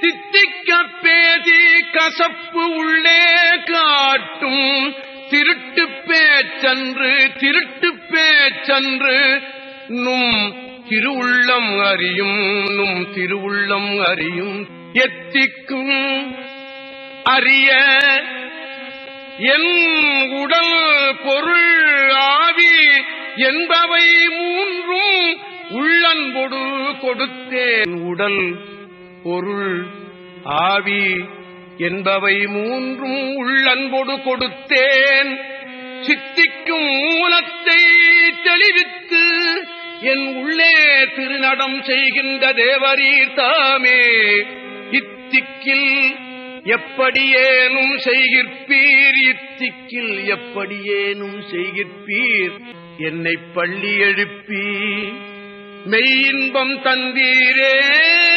தித்திக்க பேதி கசப்பு உள்ளே காட்டும். திருட்டு பேச்சன்று திருட்டு பேச்சன்று நும் திருவுள்ளம் அறியும் நும் திருவுள்ளம் அறியும். எத்திக்கும் அறிய என் உடல் பொருள் ஆவி என்பவை மூன்றும் உள்ளன்பொடு கொடுத்தேன் உடல் பொருள் ஆவி என்பவை மூன்றும் உள்ளன்பொடு கொடுத்தேன். சித்திக்கும் மூலத்தை தெளிவித்து என் உள்ளே திருநடம் செய்கின்ற தேவரீர் தாமே. இத்திக்கில் எப்படியேனும் செய்கிற்பீர்? இத்திக்கில் எப்படியேனும் செய்கிற்பீர்? என்னை பள்ளி எழுப்பி மெய்யின்பம் தந்தீரே.